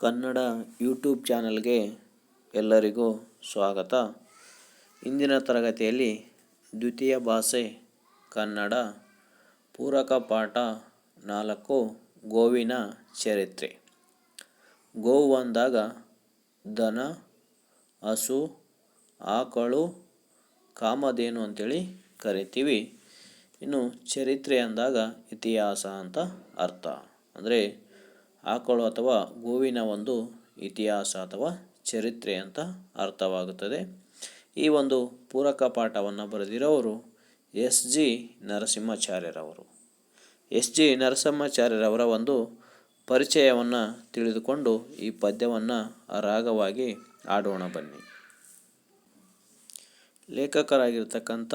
Kannada YouTube ಚಾನಲ್ಗೆ ಎಲ್ಲರಿಗೂ ಸ್ವಾಗತ. ಇಂದಿನ ತರಗತಿಯಲ್ಲಿ ದ್ವಿತೀಯ ಭಾಷೆ ಕನ್ನಡ, ಪೂರಕ ಪಾಠ ನಾಲ್ಕು, ಗೋವಿನ ಚರಿತ್ರೆ. ಗೋವು ಅಂದಾಗ ದನ, ಹಸು, ಆಕಳು, ಕಾಮಧೇನು ಅಂತೇಳಿ ಕರಿತೀವಿ. ಇನ್ನು ಚರಿತ್ರೆ ಅಂದಾಗ ಇತಿಹಾಸ ಅಂತ ಅರ್ಥ. ಅಂದರೆ ಆಕಳು ಅಥವಾ ಗೋವಿನ ಒಂದು ಇತಿಹಾಸ ಅಥವಾ ಚರಿತ್ರೆ ಅಂತ ಅರ್ಥವಾಗುತ್ತದೆ. ಈ ಒಂದು ಪೂರಕ ಪಾಠವನ್ನು ಬರೆದಿರೋರು ಎಸ್ ಜಿ ನರಸಿಂಹಾಚಾರ್ಯರವರು. ಎಸ್ ಜಿ ನರಸಿಂಹಾಚಾರ್ಯರವರ ಒಂದು ಪರಿಚಯವನ್ನು ತಿಳಿದುಕೊಂಡು ಈ ಪದ್ಯವನ್ನು ರಾಗವಾಗಿ ಆಡೋಣ ಬನ್ನಿ. ಲೇಖಕರಾಗಿರ್ತಕ್ಕಂಥ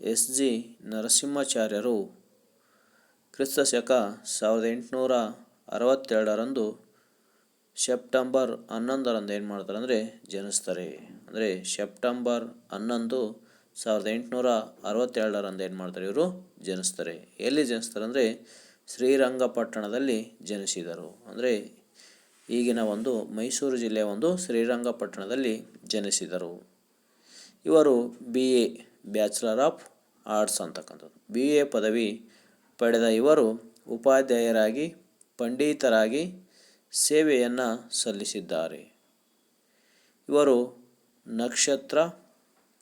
ಎಸ್ ಜಿ ನರಸಿಂಹಾಚಾರ್ಯರು ಕ್ರಿಸ್ತ ಶಕ ಸಾವಿರದ ಎಂಟುನೂರ ಅರವತ್ತೆರಡರಂದು ಸೆಪ್ಟೆಂಬರ್ ಹನ್ನೊಂದರಂದು ಏನು ಮಾಡ್ತಾರೆ ಅಂದರೆ ಜನಿಸ್ತಾರೆ. ಅಂದರೆ ಸೆಪ್ಟೆಂಬರ್ ಹನ್ನೊಂದು ಸಾವಿರದ ಎಂಟುನೂರ ಅರವತ್ತೆರಡರಂದು ಏನು ಮಾಡ್ತಾರೆ ಇವರು? ಜನಿಸ್ತಾರೆ. ಎಲ್ಲಿ ಜನಿಸ್ತಾರೆ ಅಂದರೆ ಶ್ರೀರಂಗಪಟ್ಟಣದಲ್ಲಿ ಜನಿಸಿದರು. ಅಂದರೆ ಈಗಿನ ಒಂದು ಮೈಸೂರು ಜಿಲ್ಲೆಯ ಒಂದು ಶ್ರೀರಂಗಪಟ್ಟಣದಲ್ಲಿ ಜನಿಸಿದರು. ಇವರು B A, bachelor of arts ಅಂತಕ್ಕಂಥದ್ದು. ಬಿ ಎ ಪದವಿ ಪಡೆದ ಇವರು ಉಪಾಧ್ಯಾಯರಾಗಿ ಪಂಡಿತರಾಗಿ ಸೇವೆಯನ್ನು ಸಲ್ಲಿಸಿದ್ದಾರೆ. ಇವರು ನಕ್ಷತ್ರ,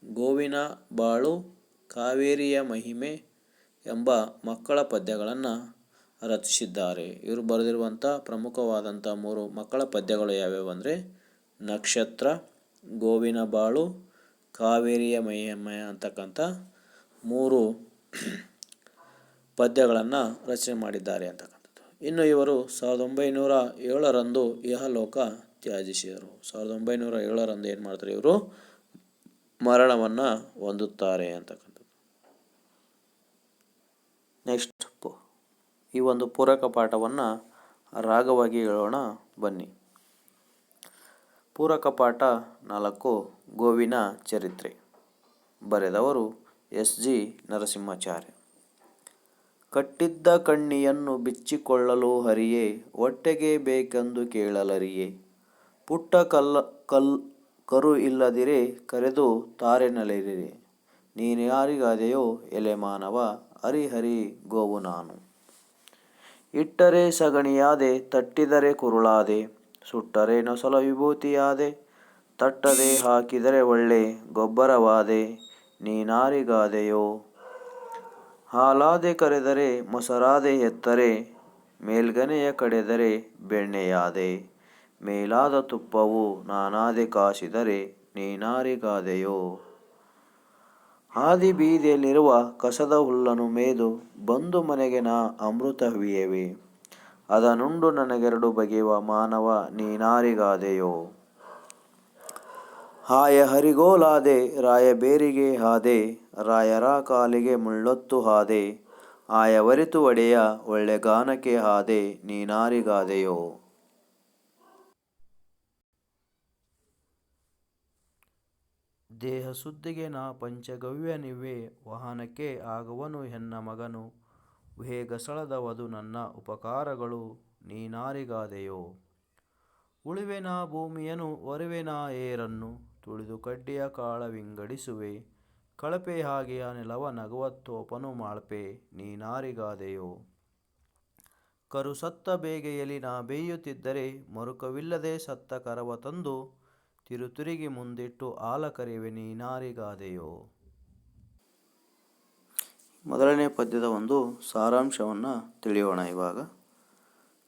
ಗೋವಿನ, ಬಾಳು, ಕಾವೇರಿಯ ಮಹಿಮೆ ಎಂಬ ಮಕ್ಕಳ ಪದ್ಯಗಳನ್ನು ರಚಿಸಿದ್ದಾರೆ. ಇವರು ಬರೆದಿರುವಂಥ ಪ್ರಮುಖವಾದಂಥ ಮೂರು ಮಕ್ಕಳ ಪದ್ಯಗಳು ಯಾವ್ಯಾವು ಅಂದರೆ ನಕ್ಷತ್ರ, ಗೋವಿನ, ಬಾಳು, ಕಾವೇರಿಯ ಮಹಿಮೆ ಅಂತಕ್ಕಂಥ ಮೂರು ಪದ್ಯಗಳನ್ನು ರಚನೆ ಮಾಡಿದ್ದಾರೆ ಅಂತಕ್ಕಂಥದ್ದು. ಇನ್ನು ಇವರು ಸಾವಿರದ ಒಂಬೈನೂರ ಏಳರಂದು ಇಹಲೋಕ ತ್ಯಾಜಿಸಿದರು. ಸಾವಿರದ ಒಂಬೈನೂರ ಏಳರಂದು ಏನು ಮಾಡ್ತಾರೆ ಇವರು? ಮರಣವನ್ನು ಹೊಂದುತ್ತಾರೆ ಅಂತಕ್ಕಂಥದ್ದು. ನೆಕ್ಸ್ಟ್ ಈ ಒಂದು ಪೂರಕ ಪಾಠವನ್ನು ರಾಗವಾಗಿ ಹೇಳೋಣ. ಬನ್ನಿ. ಪೂರಕ ಪಾಠ ನಾಲ್ಕು, ಗೋವಿನ ಚರಿತ್ರೆ. ಬರೆದವರು ಎಸ್ ಜಿ ನರಸಿಂಹಾಚಾರ್ಯ. ಕಟ್ಟಿದ್ದ ಕಣ್ಣಿಯನ್ನು ಬಿಚ್ಚಿಕೊಳ್ಳಲು ಹರಿಯೇ ಹೊಟ್ಟೆಗೆ ಬೇಕೆಂದು ಕೇಳಲರಿಯೇ. ಪುಟ್ಟ ಕಲ್ಲ, ಕಲ್, ಕರು ಇಲ್ಲದಿರೆ ಕರೆದು ತಾರೆನಲೆರಿರೆ ನೀನು ಯಾರಿಗಾದೆಯೋ ಎಲೆ ಮಾನವ ಹರಿಹರಿ ಗೋವು ನಾನು. ಇಟ್ಟರೆ ಸಗಣಿಯಾದೆ, ತಟ್ಟಿದರೆ ಕುರುಳಾದೆ, ಸುಟ್ಟರೆ ನೊಸಲ ವಿಭೂತಿಯಾದೆ, ತಟ್ಟದೆ ಹಾಕಿದರೆ ಒಳ್ಳೆ ಗೊಬ್ಬರವಾದೆ, ನೀನಾರಿಗಾದೆಯೋ ಹಾಲಾದೆ ಕರೆದರೆ ಮೊಸರಾದೆ ಎತ್ತರೆ, ಮೇಲ್ಗನೆಯ ಕಡೆದರೆ ಬೆಣ್ಣೆಯಾದೆ. ಮೇಲಾದ ತುಪ್ಪವು ನಾನಾದೆ ಕಾಸಿದರೆ ನೀನಾರಿಗಾದೆಯೋ. ಹಾದಿ ಬೀದಿಯಲ್ಲಿರುವ ಕಸದ ಹುಲ್ಲನ್ನು ಮೇದು ಬಂದು ಮನೆಗೆ ನಾ ಅಮೃತವಿಯವೆ ಅದನುಂಡು ನನಗೆರಡು ಬಗೆಯುವ ಮಾನವ ನೀನಾರಿಗಾದೆಯೋ. ಹಾಯ ಹರಿಗೋಲಾದೆ ರಾಯ ಬೇರಿಗೆ ಹಾದೆ ರಾಯರ ಕಾಲಿಗೆ ಮುಳ್ಳೊತ್ತು ಹಾದೆ, ಆಯವರಿತು ಒಡೆಯ ಒಳ್ಳೆ ಗಾನಕ್ಕೆ ಹಾದೆ, ನೀನಾರಿಗಾದೆಯೋ. ದೇಹ ಸುದ್ದಿಗೆ ನಾ ಪಂಚಗವ್ಯನಿವೆ ವಾಹನಕ್ಕೆ ಆಗುವನು ಹೆನ್ನ ಮಗನು ವೇಗಸಳದವದು ನನ್ನ ಉಪಕಾರಗಳು, ನೀನಾರಿಗಾದೆಯೋ. ಉಳಿವೆನಾ ಭೂಮಿಯನು ಒರುವೆನ ಏರನ್ನು, ತುಳಿದು ಕಡ್ಡಿಯ ಕಾಳ ವಿಂಗಡಿಸುವೆ ಕಳಪೆ ಹಾಗೆಯ ನೆಲವ ನಗವತ್ತೋಪನು ಮಾಳ್ಪೆ, ನೀನಾರಿಗಾದೆಯೋ. ಕರು ಸತ್ತ ಬೇಗೆಯಲ್ಲಿ ನಾ ಬೇಯುತ್ತಿದ್ದರೆ ಮರುಕವಿಲ್ಲದೆ ಸತ್ತ ಕರವ ತಂದು ತಿರುತಿರುಗಿ ಮುಂದಿಟ್ಟು ಆಲ ಕರೆಯುವೆ ನೀನಾರಿಗಾದೆಯೋ. ಮೊದಲನೇ ಪದ್ಯದ ಒಂದು ಸಾರಾಂಶವನ್ನು ತಿಳಿಯೋಣ ಇವಾಗ.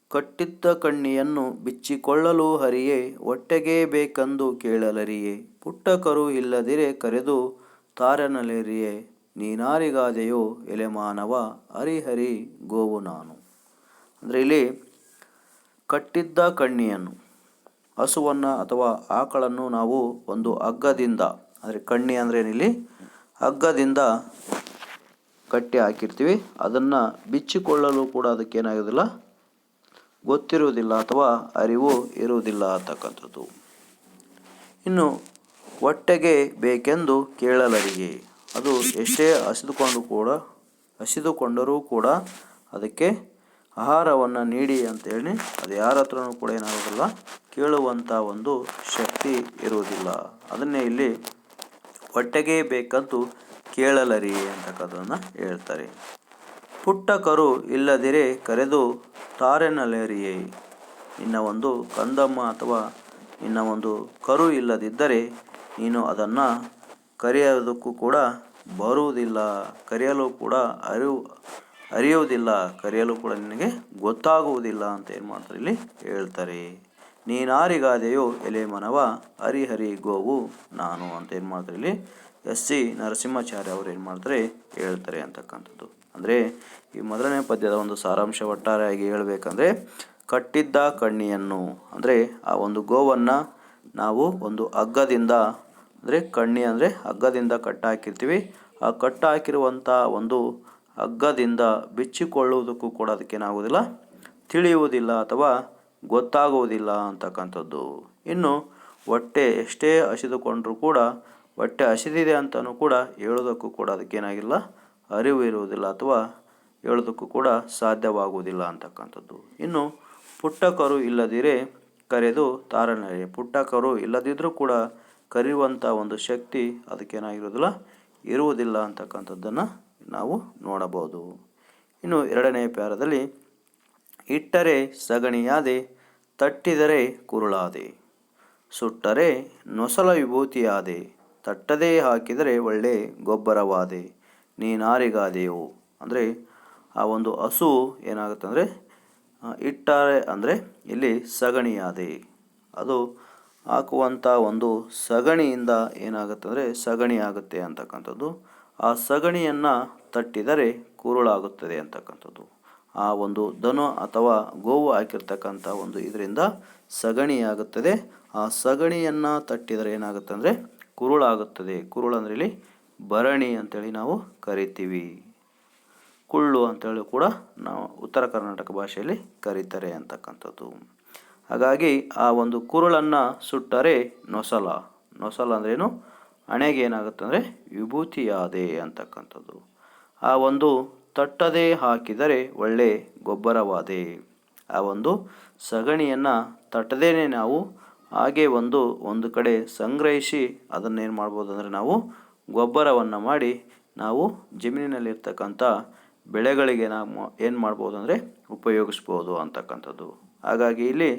ಕಟ್ಟಿದ್ದ ಕಣ್ಣಿಯನ್ನು ಬಿಚ್ಚಿಕೊಳ್ಳಲು ಹರಿಯೇ ಹೊಟ್ಟೆಗೆ ಬೇಕೆಂದು ಕೇಳಲರಿಯೇ. ಪುಟ್ಟ ಕರು ಇಲ್ಲದಿರೆ ಕರೆದು ತಾರನಲೆರಿಯೇ, ನೀನಾರಿಗಾದೆಯೋ ಎಲೆ ಮಾನವ ಹರಿಹರಿ ಗೋವು ನಾನು. ಅಂದರೆ ಇಲ್ಲಿ ಕಟ್ಟಿದ್ದ ಕಣ್ಣಿಯನ್ನು, ಹಸುವನ್ನು ಅಥವಾ ಆಕಳನ್ನು ನಾವು ಒಂದು ಹಗ್ಗದಿಂದ, ಅಂದರೆ ಕಣ್ಣಿ ಅಂದರೆ ಇಲ್ಲಿ ಹಗ್ಗದಿಂದ ಕಟ್ಟಿ ಹಾಕಿರ್ತೀವಿ. ಅದನ್ನು ಬಿಚ್ಚಿಕೊಳ್ಳಲು ಕೂಡ ಅದಕ್ಕೇನಾಗೋದಿಲ್ಲ ಗೊತ್ತಿರುವುದಿಲ್ಲ ಅಥವಾ ಅರಿವು ಇರುವುದಿಲ್ಲ ಅಂತಕ್ಕಂಥದ್ದು. ಇನ್ನು ಹೊಟ್ಟೆಗೆ ಬೇಕೆಂದು ಕೇಳಲರಿಗೆ ಅದು ಎಷ್ಟೇ ಹಸಿದುಕೊಂಡು ಕೂಡ, ಹಸಿದುಕೊಂಡರೂ ಕೂಡ ಅದಕ್ಕೆ ಆಹಾರವನ್ನು ನೀಡಿ ಅಂತೇಳಿ ಅದು ಯಾರ ಹತ್ರನೂ ಕೂಡ ಏನಾಗೋದಿಲ್ಲ. ಕೇಳುವಂಥ ಒಂದು ಶಕ್ತಿ ಇರುವುದಿಲ್ಲ. ಅದನ್ನೇ ಇಲ್ಲಿ ಹೊಟ್ಟೆಗೆ ಬೇಕಂತೂ ಕೇಳಲರಿ ಅಂತಕ್ಕಂಥದ್ದನ್ನು ಹೇಳ್ತಾರೆ. ಪುಟ್ಟ ಕರು ಇಲ್ಲದಿರೆ ಕರೆದು ತಾರೆನಲೆರಿಯೇ ಇನ್ನ ಒಂದು ಕಂದಮ್ಮ ಅಥವಾ ಇನ್ನ ಒಂದು ಕರು ಇಲ್ಲದಿದ್ದರೆ ನೀನು ಅದನ್ನು ಕರೆಯೋದಕ್ಕೂ ಕೂಡ ಬರುವುದಿಲ್ಲ. ಕರೆಯಲು ಕೂಡ ಅರಿವು, ಅರಿಯುವುದಿಲ್ಲ. ಕರೆಯಲು ಕೂಡ ನಿನಗೆ ಗೊತ್ತಾಗುವುದಿಲ್ಲ ಅಂತ ಏನು ಮಾಡ್ತಾರೆ ಇಲ್ಲಿ ಹೇಳ್ತಾರೆ. ನೀನಾರಿಗಾದೆಯೋ ಎಲೆ ಮನವ ಹರಿಹರಿ ಗೋವು ನಾನು ಅಂತ ಏನು ಮಾಡ್ತಾರೆ ಇಲ್ಲಿ ಎಸ್ ಸಿ ನರಸಿಂಹಾಚಾರ್ಯ ಅವರು ಏನು ಮಾಡ್ತಾರೆ ಹೇಳ್ತಾರೆ ಅಂತಕ್ಕಂಥದ್ದು. ಅಂದರೆ ಈ ಮೊದಲನೇ ಪದ್ಯದ ಒಂದು ಸಾರಾಂಶ ಒಟ್ಟಾರೆಯಾಗಿ ಹೇಳಬೇಕಂದ್ರೆ ಕಟ್ಟಿದ್ದ ಕಣ್ಣಿಯನ್ನು. ಅಂದರೆ ಆ ಒಂದು ಗೋವನ್ನು ನಾವು ಒಂದು ಹಗ್ಗದಿಂದ ಅಂದರೆ ಕಣ್ಣಿ ಅಂದರೆ ಹಗ್ಗದಿಂದ ಕಟ್ಟಾಕಿರ್ತೀವಿ. ಆ ಕಟ್ಟಾಕಿರುವಂಥ ಒಂದು ಹಗ್ಗದಿಂದ ಬಿಚ್ಚಿಕೊಳ್ಳುವುದಕ್ಕೂ ಕೂಡ ಅದಕ್ಕೇನಾಗುವುದಿಲ್ಲ ತಿಳಿಯುವುದಿಲ್ಲ ಅಥವಾ ಗೊತ್ತಾಗುವುದಿಲ್ಲ ಅಂತಕ್ಕಂಥದ್ದು. ಇನ್ನು ಹೊಟ್ಟೆ ಎಷ್ಟೇ ಹಸಿದುಕೊಂಡರೂ ಕೂಡ, ಹೊಟ್ಟೆ ಹಸಿದಿದೆ ಅಂತಲೂ ಕೂಡ ಹೇಳೋದಕ್ಕೂ ಕೂಡ ಅದಕ್ಕೇನಾಗಿಲ್ಲ ಅರಿವು ಇರುವುದಿಲ್ಲ ಅಥವಾ ಹೇಳೋದಕ್ಕೂ ಕೂಡ ಸಾಧ್ಯವಾಗುವುದಿಲ್ಲ ಅಂತಕ್ಕಂಥದ್ದು. ಇನ್ನು ಪುಟ್ಟಕರು ಇಲ್ಲದಿರೆ ಕರೆದು ತಾರನರೆ ಪುಟ್ಟಕರು ಇಲ್ಲದಿದ್ದರೂ ಕೂಡ ಕರೆಯುವಂಥ ಒಂದು ಶಕ್ತಿ ಅದಕ್ಕೇನಾಗಿರೋದಿಲ್ಲ, ಇರುವುದಿಲ್ಲ ಅಂತಕ್ಕಂಥದ್ದನ್ನು ನಾವು ನೋಡಬಹುದು. ಇನ್ನು ಎರಡನೇ ಪ್ಯಾರದಲ್ಲಿ, ಇಟ್ಟರೆ ಸಗಣಿಯಾದೆ, ತಟ್ಟಿದರೆ ಕುರುಳಾದೆ. ಸುಟ್ಟರೆ ನೊಸಲ ವಿಭೂತಿಯಾದೆ, ತಟ್ಟದೇ ಹಾಕಿದರೆ ಒಳ್ಳೆ ಗೊಬ್ಬರವಾದೆ. ನೀನಾರಿಗಾದೆಯೋ. ಅಂದರೆ ಆ ಒಂದು ಹಸು ಏನಾಗುತ್ತೆ ಅಂದರೆ ಇಟ್ಟರೆ ಅಂದರೆ ಇಲ್ಲಿ ಸಗಣಿಯಾದೆ. ಅದು ಹಾಕುವಂಥ ಒಂದು ಸಗಣಿಯಿಂದ ಏನಾಗುತ್ತೆ ಅಂದರೆ ಸಗಣಿ ಆಗುತ್ತೆ ಅಂತಕ್ಕಂಥದ್ದು. ಆ ಸಗಣಿಯನ್ನು ತಟ್ಟಿದರೆ ಕುರುಳಾಗುತ್ತದೆ ಅಂತಕ್ಕಂಥದ್ದು. ಆ ಒಂದು ದನು ಅಥವಾ ಗೋವು ಹಾಕಿರ್ತಕ್ಕಂಥ ಒಂದು ಇದರಿಂದ ಸಗಣಿಯಾಗುತ್ತದೆ ಆ ಸಗಣಿಯನ್ನು ತಟ್ಟಿದರೆ ಏನಾಗುತ್ತೆ ಅಂದರೆ ಕುರುಳಾಗುತ್ತದೆ. ಕುರುಳು ಅಂದರೆ ಇಲ್ಲಿ ಭರಣಿ ಅಂತೇಳಿ ನಾವು ಕರಿತೀವಿ. ಕುಳ್ಳು ಅಂತೇಳಿ ಕೂಡ ನಾವು ಉತ್ತರ ಕರ್ನಾಟಕ ಭಾಷೆಯಲ್ಲಿ ಕರೀತಾರೆ ಅಂತಕ್ಕಂಥದ್ದು. ಹಾಗಾಗಿ ಆ ಒಂದು ಕುರುಳನ್ನು ಸುಟ್ಟರೆ ನೊಸಲ. ನೊಸಲ ಅಂದ್ರೇನು ಹಣೆಗೆ ಏನಾಗುತ್ತೆ ಅಂದರೆ ವಿಭೂತಿಯಾದೆ ಅಂತಕ್ಕಂಥದ್ದು. ಆ ಒಂದು ತಟ್ಟದೆ ಹಾಕಿದರೆ ಒಳ್ಳೆ ಗೊಬ್ಬರವಾದೆ. ಆ ಒಂದು ಸಗಣಿಯನ್ನು ತಟ್ಟದೇನೆ ನಾವು ಹಾಗೆ ಒಂದು ಒಂದು ಕಡೆ ಸಂಗ್ರಹಿಸಿ ಅದನ್ನೇನು ಮಾಡ್ಬೋದು ಅಂದರೆ ನಾವು ಗೊಬ್ಬರವನ್ನು ಮಾಡಿ ನಾವು ಜಮೀನಿನಲ್ಲಿರ್ತಕ್ಕಂಥ ಬೆಳೆಗಳಿಗೆ ನಾವು ಏನು ಮಾಡ್ಬೋದು ಅಂದರೆ ಉಪಯೋಗಿಸ್ಬೋದು ಅಂತಕ್ಕಂಥದ್ದು. ಹಾಗಾಗಿ ಇಲ್ಲಿ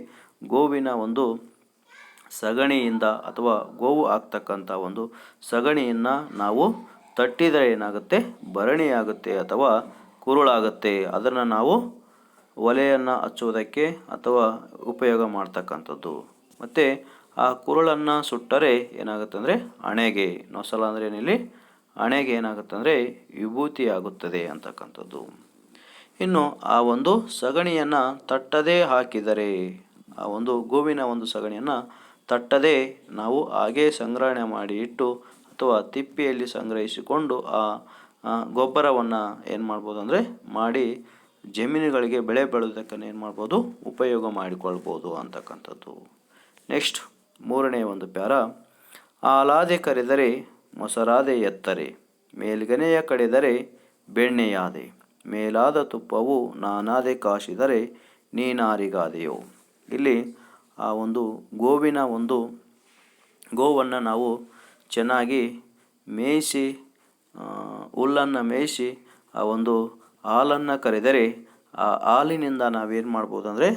ಗೋವಿನ ಒಂದು ಸಗಣಿಯಿಂದ ಅಥವಾ ಗೋವು ಆಗ್ತಕ್ಕಂಥ ಒಂದು ಸಗಣಿಯನ್ನು ನಾವು ತಟ್ಟಿದರೆ ಏನಾಗುತ್ತೆ? ಭರಣಿಯಾಗುತ್ತೆ ಅಥವಾ ಕುರುಳಾಗುತ್ತೆ. ಅದನ್ನು ನಾವು ಒಲೆಯನ್ನು ಹಚ್ಚುವುದಕ್ಕೆ ಅಥವಾ ಉಪಯೋಗ ಮಾಡ್ತಕ್ಕಂಥದ್ದು. ಮತ್ತು ಆ ಕುರುಳನ್ನು ಸುಟ್ಟರೆ ಏನಾಗುತ್ತೆ ಅಂದರೆ ಹಣೆಗೆ ನೊಸಲ ಅಂದರೆ ಏನಿಲ್ಲಿ? ಹಣೆಗೆ ಏನಾಗುತ್ತೆ ಅಂದರೆ ವಿಭೂತಿ ಆಗುತ್ತದೆ ಅಂತಕ್ಕಂಥದ್ದು. ಇನ್ನು ಆ ಒಂದು ಸಗಣಿಯನ್ನು ತಟ್ಟದೇ ಹಾಕಿದರೆ, ಆ ಒಂದು ಗೋವಿನ ಒಂದು ಸಗಣಿಯನ್ನು ತಟ್ಟದೆ ನಾವು ಹಾಗೇ ಸಂಗ್ರಹಣೆ ಮಾಡಿ ಇಟ್ಟು ಅಥವಾ ತಿಪ್ಪೆಯಲ್ಲಿ ಸಂಗ್ರಹಿಸಿಕೊಂಡು ಆ ಗೊಬ್ಬರವನ್ನು ಏನು ಮಾಡ್ಬೋದು ಅಂದರೆ ಮಾಡಿ ಜಮೀನುಗಳಿಗೆ ಬೆಳೆ ಬೆಳೆಯೋದಕ್ಕೆ ಏನು ಮಾಡ್ಬೋದು, ಉಪಯೋಗ ಮಾಡಿಕೊಳ್ಬೋದು ಅಂತಕ್ಕಂಥದ್ದು. ನೆಕ್ಸ್ಟ್ ಮೂರನೇ ಒಂದು ಪ್ಯಾರ ಆಲಾದೆ ಕರೆದರೆ ಮೊಸರಾದೆ ಎತ್ತರೆ, ಮೇಲ್ಗನೆಯ ಕಡೆದರೆ ಬೆಣ್ಣೆಯಾದೆ. ಮೇಲಾದ ತುಪ್ಪವು ನಾನಾದೆ ಕಾಶಿದರೆ ನೀನಾರಿಗಾದೆಯೋ. ಇಲ್ಲಿ ಆ ಒಂದು ಗೋವಿನ ಒಂದು ಗೋವನ್ನು ನಾವು ಚೆನ್ನಾಗಿ ಮೇಯಿಸಿ ಹುಲ್ಲನ್ನು ಮೇಯಿಸಿ, ಆ ಒಂದು ಹಾಲನ್ನು ಕರೆದರೆ ಆ ಹಾಲಿನಿಂದ ನಾವೇನು ಮಾಡ್ಬೋದು ಅಂದರೆ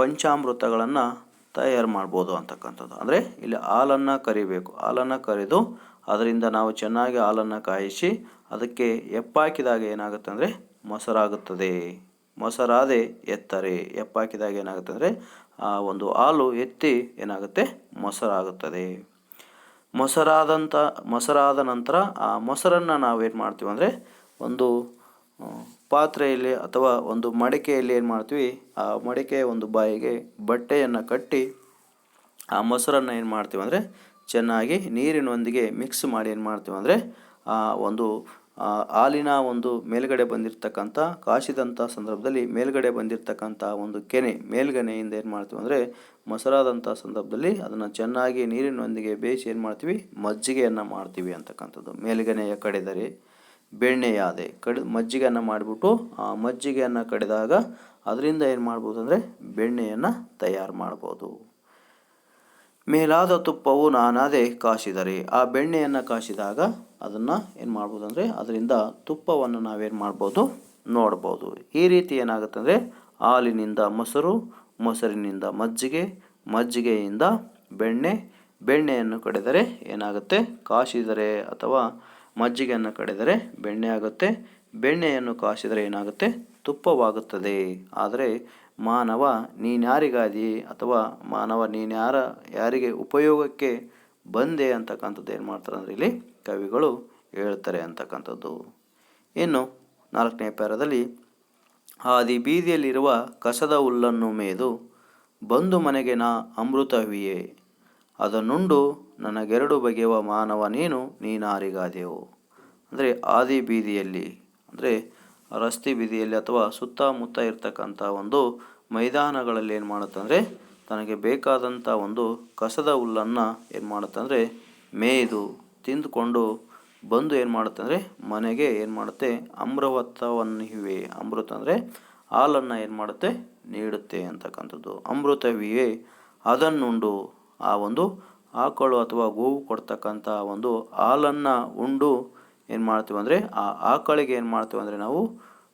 ಪಂಚಾಮೃತಗಳನ್ನು ತಯಾರು ಮಾಡ್ಬೋದು ಅಂತಕ್ಕಂಥದ್ದು. ಅಂದರೆ ಇಲ್ಲಿ ಹಾಲನ್ನು ಕರಿಬೇಕು. ಹಾಲನ್ನು ಕರೆದು ಅದರಿಂದ ನಾವು ಚೆನ್ನಾಗಿ ಹಾಲನ್ನು ಕಾಯಿಸಿ ಅದಕ್ಕೆ ಎಪ್ಪಾಕಿದಾಗ ಏನಾಗುತ್ತೆ ಅಂದರೆ ಮೊಸರಾಗುತ್ತದೆ. ಮೊಸರಾದೆ ಎತ್ತರೆ. ಎಪ್ಪಾಕಿದಾಗ ಏನಾಗುತ್ತೆ ಅಂದರೆ ಆ ಒಂದು ಹಾಲು ಎತ್ತಿ ಏನಾಗುತ್ತೆ? ಮೊಸರಾಗುತ್ತದೆ. ಮೊಸರಾದಂಥ ಮೊಸರಾದ ನಂತರ ಆ ಮೊಸರನ್ನು ನಾವೇನು ಮಾಡ್ತೀವಿ ಅಂದರೆ ಒಂದು ಪಾತ್ರೆಯಲ್ಲಿ ಅಥವಾ ಒಂದು ಮಡಿಕೆಯಲ್ಲಿ ಏನು ಮಾಡ್ತೀವಿ? ಆ ಮಡಿಕೆಯ ಒಂದು ಬಾಯಿಗೆ ಬಟ್ಟೆಯನ್ನು ಕಟ್ಟಿ ಆ ಮೊಸರನ್ನು ಏನು ಮಾಡ್ತೀವಿ ಅಂದರೆ ಚೆನ್ನಾಗಿ ನೀರಿನೊಂದಿಗೆ ಮಿಕ್ಸ್ ಮಾಡಿ ಏನು ಮಾಡ್ತೀವಿ ಅಂದರೆ, ಆ, ಒಂದು ಹಾಲಿನ ಒಂದು ಮೇಲ್ಗಡೆ ಬಂದಿರತಕ್ಕಂಥ ಕಾಸಿದಂಥ ಸಂದರ್ಭದಲ್ಲಿ ಮೇಲ್ಗಡೆ ಬಂದಿರತಕ್ಕಂಥ ಒಂದು ಕೆನೆ, ಮೇಲ್ಗನೆಯಿಂದ ಏನು ಮಾಡ್ತೀವಿ ಅಂದರೆ, ಮೊಸರಾದಂಥ ಸಂದರ್ಭದಲ್ಲಿ ಅದನ್ನು ಚೆನ್ನಾಗಿ ನೀರಿನೊಂದಿಗೆ ಬೇಯಿಸಿ ಏನು ಮಾಡ್ತೀವಿ? ಮಜ್ಜಿಗೆಯನ್ನು ಮಾಡ್ತೀವಿ ಅಂತಕ್ಕಂಥದ್ದು. ಮೇಲ್ಗನೆಯ ಕಡೆದರೆ ಬೆಣ್ಣೆಯಾದೆ ಕಡಿ, ಮಜ್ಜಿಗೆಯನ್ನು ಮಾಡಿಬಿಟ್ಟು, ಆ, ಮಜ್ಜಿಗೆಯನ್ನು ಕಡಿದಾಗ, ಅದರಿಂದ ಏನು ಮಾಡ್ಬೋದು ಅಂದರೆ, ಬೆಣ್ಣೆಯನ್ನು ತಯಾರು ಮಾಡ್ಬೋದು. ಮೇಲಾದ ತುಪ್ಪವು ನಾನಾದೆ ಕಾಸಿದರೆ. ಆ ಬೆಣ್ಣೆಯನ್ನು ಕಾಸಿದಾಗ ಅದನ್ನು ಏನು ಮಾಡ್ಬೋದು ಅಂದರೆ ಅದರಿಂದ ತುಪ್ಪವನ್ನು ನಾವೇನು ಮಾಡ್ಬೋದು, ನೋಡ್ಬೋದು. ಈ ರೀತಿ ಏನಾಗುತ್ತೆ ಅಂದರೆ ಹಾಲಿನಿಂದ ಮೊಸರು, ಮೊಸರಿನಿಂದ ಮಜ್ಜಿಗೆ, ಮಜ್ಜಿಗೆಯಿಂದ ಬೆಣ್ಣೆ, ಬೆಣ್ಣೆಯನ್ನು ಕಡಿದರೆ ಏನಾಗುತ್ತೆ, ಕಾಸಿದರೆ ಅಥವಾ ಮಜ್ಜಿಗೆಯನ್ನು ಕಡಿದರೆ ಬೆಣ್ಣೆ ಆಗುತ್ತೆ. ಬೆಣ್ಣೆಯನ್ನು ಕಾಸಿದರೆ ಏನಾಗುತ್ತೆ, ತುಪ್ಪವಾಗುತ್ತದೆ. ಆದರೆ ಮಾನವ ನೀನ್ಯಾರಿಗಾದಿ ಅಥವಾ ಮಾನವ ನೀನ್ಯಾರ ಯಾರಿಗೆ ಉಪಯೋಗಕ್ಕೆ ಬಂದೆ ಅಂತಕ್ಕಂಥದ್ದು ಏನು ಮಾಡ್ತಾರೆ ಅಂದರೆ ಇಲ್ಲಿ ಕವಿಗಳು ಹೇಳ್ತಾರೆ ಅಂತಕ್ಕಂಥದ್ದು. ಇನ್ನು ನಾಲ್ಕನೇ ಪ್ಯಾರದಲ್ಲಿ ಹಾದಿ ಬೀದಿಯಲ್ಲಿರುವ ಕಸದ ಹುಲ್ಲನ್ನು ಮೇದು ಬಂದು ಮನೆಗೆ ನಾ ಅಮೃತವಿಯೇ, ಅದನ್ನುಂಡು ನನಗೆರಡು ಬಗೆಯುವ ಮಾನವ ನೀನು ನೀನಾರಿಗಾದೆವು ಅಂದರೆ ಆದಿ ಬೀದಿಯಲ್ಲಿ, ಅಂದರೆ ರಸ್ತೆ ಬೀದಿಯಲ್ಲಿ ಅಥವಾ ಸುತ್ತಮುತ್ತ ಇರ್ತಕ್ಕಂಥ ಒಂದು ಮೈದಾನಗಳಲ್ಲಿ ಏನು ಮಾಡುತ್ತಂದರೆ ತನಗೆ ಬೇಕಾದಂಥ ಒಂದು ಕಸದ ಹುಲ್ಲನ್ನು ಏನು ಮಾಡುತ್ತಂದರೆ ಮೇಯ್ದು ತಿಂದುಕೊಂಡು ಬಂದು ಏನು ಮಾಡುತ್ತಂದರೆ ಮನೆಗೆ ಏನು ಮಾಡುತ್ತೆ ಅಮೃತವನ್ನು ಇವೆ ಅಮೃತ ಅಂದರೆ ಹಾಲನ್ನು ಏನು ಮಾಡುತ್ತೆ, ನೀಡುತ್ತೆ ಅಂತಕ್ಕಂಥದ್ದು. ಅಮೃತವಿಯೇ, ಅದನ್ನುಂಡು ಆ ಒಂದು ಆಕಳು ಅಥವಾ ಗೋವು ಕೊಡ್ತಕ್ಕಂಥ ಒಂದು ಹಾಲನ್ನು ಉಂಡು ಏನು ಮಾಡ್ತೀವಿ ಅಂದರೆ ಆ ಆಕಳಿಗೆ ಏನು ಮಾಡ್ತೀವಿ ಅಂದರೆ ನಾವು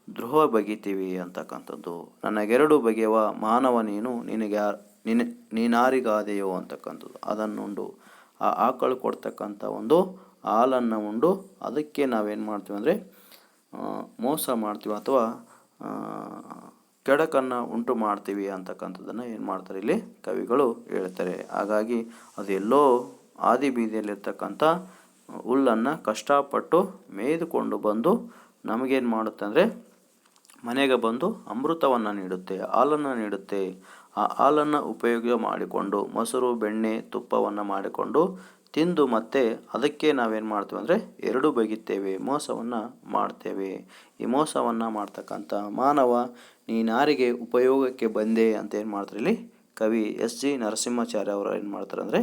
ದ್ರೋಹ ಬಗಿತೀವಿ ಅಂತಕ್ಕಂಥದ್ದು. ನನಗೆರಡು ಬಗೆಯವ ಮಾನವ ನೀನು, ನಿನಗೆ ಯಾರು ನಿನ, ನೀನಾರಿಗಾದೆಯೋ ಅಂತಕ್ಕಂಥದ್ದು. ಅದನ್ನುಂಡು ಆ ಆಕಳು ಕೊಡ್ತಕ್ಕಂಥ ಒಂದು ಹಾಲನ್ನು ಉಂಡು, ಅದಕ್ಕೆ ನಾವೇನು ಮಾಡ್ತೀವಿ ಅಂದರೆ ಮೋಸ ಮಾಡ್ತೀವಿ ಅಥವಾ ಕೆಡಕನ್ನು ಉಂಟು ಮಾಡ್ತೀವಿ ಅಂತಕ್ಕಂಥದ್ದನ್ನು ಏನು ಮಾಡ್ತಾರೆ ಇಲ್ಲಿ ಕವಿಗಳು ಹೇಳ್ತಾರೆ. ಹಾಗಾಗಿ ಅದೆಲ್ಲೋ ಆದಿ ಬೀದಿಯಲ್ಲಿರ್ತಕ್ಕಂಥ ಹುಲ್ಲನ್ನು ಕಷ್ಟಪಟ್ಟು ಮೇಯ್ದುಕೊಂಡು ಬಂದು ನಮಗೇನು ಮಾಡುತ್ತೆ ಅಂದರೆ ಮನೆಗೆ ಬಂದು ಅಮೃತವನ್ನು ನೀಡುತ್ತೆ, ಹಾಲನ್ನು ನೀಡುತ್ತೆ. ಆ ಹಾಲನ್ನು ಉಪಯೋಗ ಮಾಡಿಕೊಂಡು ಮೊಸರು, ಬೆಣ್ಣೆ, ತುಪ್ಪವನ್ನು ಮಾಡಿಕೊಂಡು ತಿಂದು ಮತ್ತೆ ಅದಕ್ಕೆ ನಾವೇನು ಮಾಡ್ತೀವಿ ಅಂದರೆ ಎರಡು ಬಗೆತ್ತೇವೆ ಮೋಸವನ್ನು ಮಾಡ್ತೇವೆ. ಈ ಮೋಸವನ್ನು ಮಾಡ್ತಕ್ಕಂಥ ಮಾನವ ನೀನಾರಿಗೆ ಉಪಯೋಗಕ್ಕೆ ಬಂದೆ ಅಂತ ಏನು ಮಾಡ್ತಾರೆ ಇಲ್ಲಿ? ಕವಿ ಎಸ್ ಜಿ ನರಸಿಂಹಾಚಾರ್ಯ ಅವರು ಏನು ಮಾಡ್ತಾರೆ ಅಂದರೆ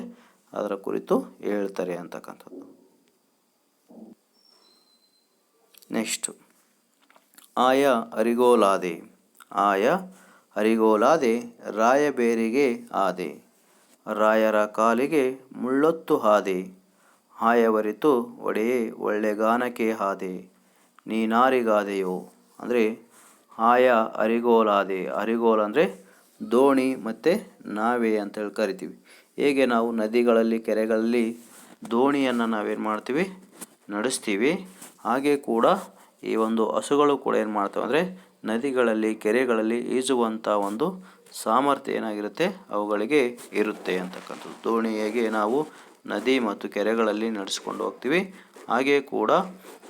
ಅದರ ಕುರಿತು ಹೇಳ್ತಾರೆ ಅಂತಕ್ಕಂಥದ್ದು. ನೆಕ್ಸ್ಟು. ಆಯ ಅರಿಗೋಲಾದೆ. ಆಯ ಅರಿಗೋಲಾದೆ ರಾಯಬೇರಿಗೆ ಆದೆ. ರಾಯರ ಕಾಲಿಗೆ ಮುಳ್ಳೊತ್ತು ಹಾದೆ. ಹಾಯವರಿತು ಒಡೆಯೇ ಒಳ್ಳೆಗಾನಕ್ಕೆ ಹಾದೆ. ನೀನಾರಿಗಾದೆಯೋ ಅಂದರೆ ಆಯ ಅರಿಗೋಲಾದೆ. ಅರಿಗೋಲ್ ಅಂದರೆ ದೋಣಿ ಮತ್ತು ನಾವೆ ಅಂತೇಳಿ ಕರಿತೀವಿ. ಹೇಗೆ ನಾವು ನದಿಗಳಲ್ಲಿ, ಕೆರೆಗಳಲ್ಲಿ ದೋಣಿಯನ್ನು ನಾವೇನು ಮಾಡ್ತೀವಿ? ನಡೆಸ್ತೀವಿ. ಹಾಗೆ ಕೂಡ ಈ ಒಂದು ಹಸುಗಳು ಕೂಡ ಏನು ಮಾಡ್ತವೆ ಅಂದರೆ ನದಿಗಳಲ್ಲಿ, ಕೆರೆಗಳಲ್ಲಿ ಈಜುವಂಥ ಒಂದು ಸಾಮರ್ಥ್ಯ ಏನಾಗಿರುತ್ತೆ? ಅವುಗಳಿಗೆ ಇರುತ್ತೆ ಅಂತಕ್ಕಂಥದ್ದು. ದೋಣಿ ಹೇಗೆ ನಾವು ನದಿ ಮತ್ತು ಕೆರೆಗಳಲ್ಲಿ ನಡೆಸ್ಕೊಂಡು ಹೋಗ್ತೀವಿ. ಹಾಗೆ ಕೂಡ